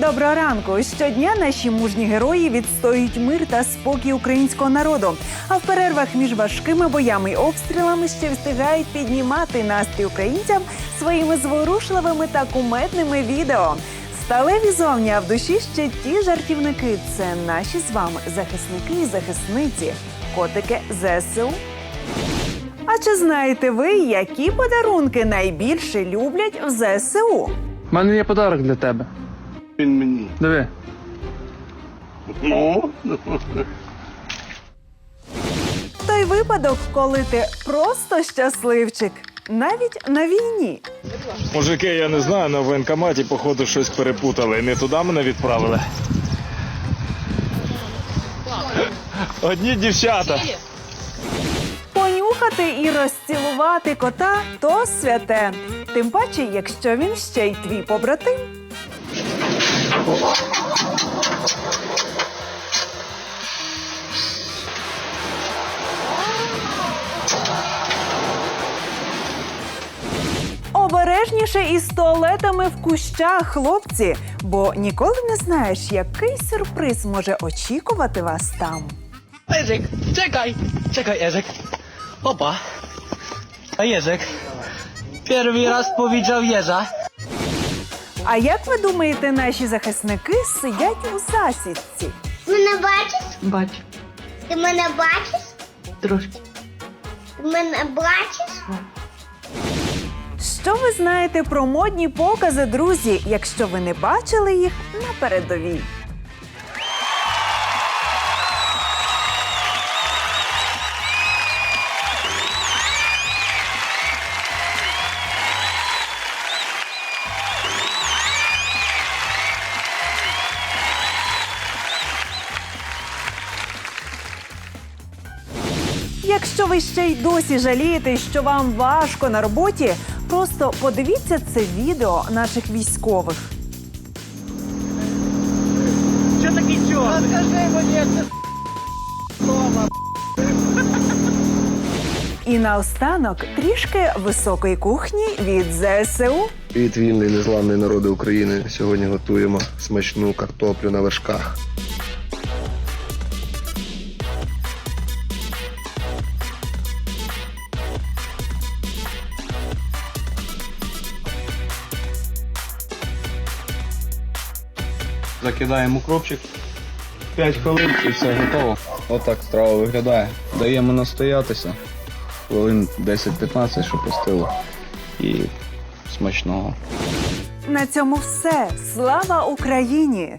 Доброго ранку! Щодня наші мужні герої відстоюють мир та спокій українського народу. А в перервах між важкими боями й обстрілами ще встигають піднімати настрій українцям своїми зворушливими та кумедними відео. Сталеві зовні, а в душі ще ті жартівники. Це наші з вами захисники і захисниці, котики ЗСУ. А чи знаєте ви, які подарунки найбільше люблять в ЗСУ? У мене є подарок для тебе. Він мені. Диви. Ну, Той випадок, коли ти просто щасливчик, навіть на війні. Мужики, я не знаю, на воєнкоматі, походу, щось перепутали. Не туди мене відправили. Одні дівчата. Понюхати і розцілувати кота то святе. Тим паче, якщо він ще й твій побратим. Обережніше із туалетами в кущах, хлопці, бо ніколи не знаєш, який сюрприз може очікувати вас там. Jerzyk, czekaj! Czekaj, Jerzyk. Opa. A Jerzyk? Pierwszy raz powiedział jeża. А як ви думаєте, наші захисники сидять у засідці? Мене бачиш? Бачу, Ти мене бачиш? трошки. Ти мене бачиш? Що ви знаєте про модні покази, друзі, якщо ви не бачили їх на передовій? Якщо ви ще й досі жалієте, що вам важко на роботі, просто подивіться це відео наших військових. Що такий чорний? Скажи мені, це І наостанок трішки високої кухні від ЗСУ. Від вільний незламний народи України. Сьогодні готуємо смачну картоплю на вершках. Закидаємо укропчик. 5 хвилин і все готово. Отак страва виглядає. Даємо настоятися. Хвилин 10-15, щоб остило. І смачного. На цьому все. Слава Україні!